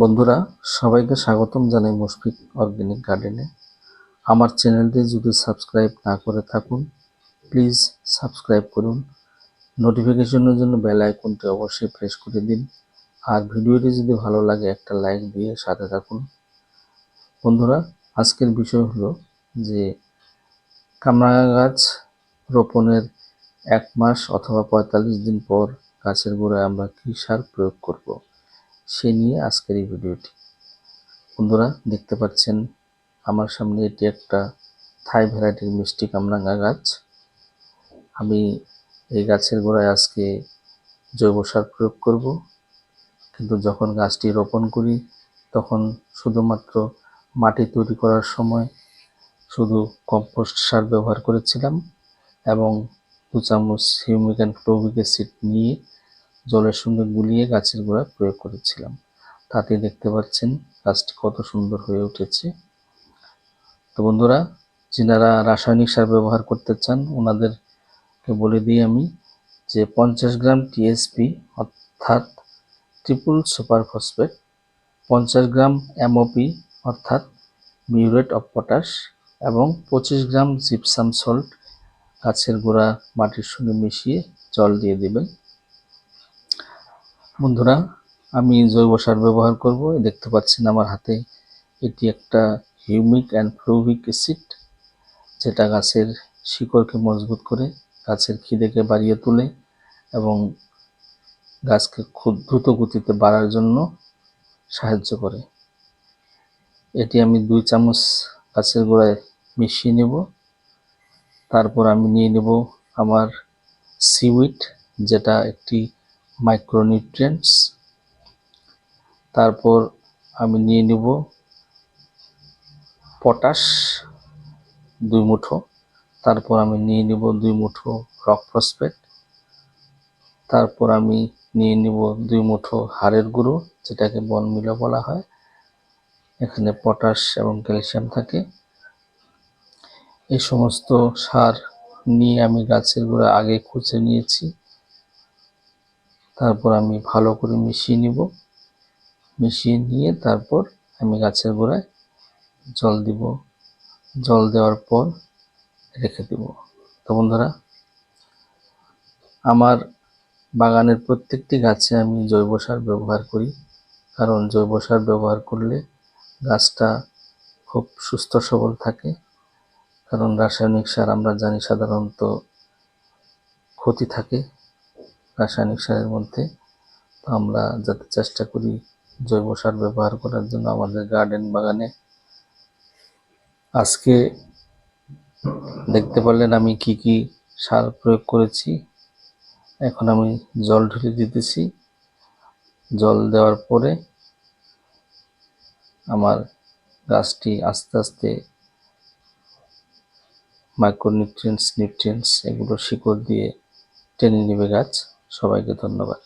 বন্ধুরা, সবাইকে স্বাগতম জানাই মুশফিক অর্গানিক গার্ডেনে। আমার চ্যানেলটি যদি সাবস্ক্রাইব না করে থাকুন, প্লিজ সাবস্ক্রাইব করুন। নোটিফিকেশনের জন্য বেল আইকনটি অবশ্যই প্রেস করে দিন। আর ভিডিওটি যদি ভালো লাগে, একটা লাইক দিয়ে সাথে থাকুন। বন্ধুরা, আজকের বিষয় হলো যে কামরাঙা গাছ রোপণের এক মাস অথবা পঁয়তাল্লিশ দিন পর গাছের গোড়ায় আমরা কী সার প্রয়োগ করব? সে নিয়ে আজকের এই ভিডিওটি। বন্ধুরা, দেখতে পাচ্ছেন আমার সামনে এটি একটা থাই ভ্যারাইটির মিষ্টি কামরাঙা গাছ। আমি এই গাছের গোড়ায় আজকে জৈব সার প্রয়োগ করব। কিন্তু যখন গাছটি রোপণ করি, তখন শুধুমাত্র মাটি তৈরি করার সময় শুধু কম্পোস্ট সার ব্যবহার করেছিলাম এবং দু চামচ হিউমিক অ্যান্ড অ্যাসিড নিয়ে জলের সঙ্গে গুলিয়ে গাছের গোড়ায় প্রয়োগ করেছিলাম। তাতে দেখতে পাচ্ছেন গাছটি কত সুন্দর হয়ে উঠেছে। তো বন্ধুরা, যিনারা রাসায়নিক সার ব্যবহার করতে চান ওনাদেরকে বলে দিই আমি যে পঞ্চাশ গ্রাম টিএসপি অর্থাৎ ট্রিপল সুপার ফসফেট, পঞ্চাশ গ্রাম এমওপি অর্থাৎ মিউরেট অফ পটাশ এবং পঁচিশ গ্রাম জিপসাম সল্ট গাছের গোড়া মাটির সঙ্গে মিশিয়ে জল দিয়ে দেবেন। বন্ধুরা, আমি জৈব সার ব্যবহার করব। দেখতে পাচ্ছেন আমার হাতে এটি একটা হিউমিক অ্যান্ড ফ্লোভিক অ্যাসিড, যেটা গাছের শিকড়কে মজবুত করে, গাছের খিদেকে বাড়িয়ে তোলে এবং গাছকে খুব দ্রুত গতিতে বাড়ার জন্য সাহায্য করে। এটি আমি দুই চামচ গাছের গোড়ায় মিশিয়ে নেব। তারপর আমি নিয়ে নেব আমার সিউইট যেটা একটি মাইক্রোনিউট্রিয়েন্টস। তারপর আমি নিয়ে নেব পটাশ দুই মুঠো। তারপর আমি নিয়ে নেব দুই মুঠো রক ফসফেট। তারপর আমি নিয়ে নেব দুই মুঠো হাড়ের গুঁড়ো, যেটাকে বন মিলো বলা হয়। এখানে পটাশ এবং ক্যালসিয়াম থাকে। এই সমস্ত সার নিয়ে আমি গাছের গোড়া আগে খুঁজে নিয়েছি। তারপর আমি ভালো করে মিশিয়ে নিব। মিশিয়ে নিয়ে তারপর আমি গাছের গোড়ায় জল দিব। জল দেওয়ার পর রেখে দেব। তো বন্ধুরা, আমার বাগানের প্রত্যেকটি গাছে আমি জৈব সার ব্যবহার করি, কারণ জৈব সার ব্যবহার করলে গাছটা খুব সুস্থ সবল থাকে। কারণ রাসায়নিক সার আমরা জানি সাধারণত ক্ষতি থাকে। রাসায়নিক সারের মধ্যে তো আমরা যাতে চেষ্টা করি জৈব সার ব্যবহার করার জন্য আমাদের গার্ডেন বাগানে। আজকে দেখতে পারলেন আমি কি কি সার প্রয়োগ করেছি। এখন আমি জল ঢেলে দিতেছি। জল দেওয়ার পরে আমার গাছটি আস্তে আস্তে মাইক্রোনিউট্রিয়েন্টস নিউট্রিয়েন্টস এগুলো শিকড় দিয়ে টেনে নেবে গাছ। সবাইকে ধন্যবাদ।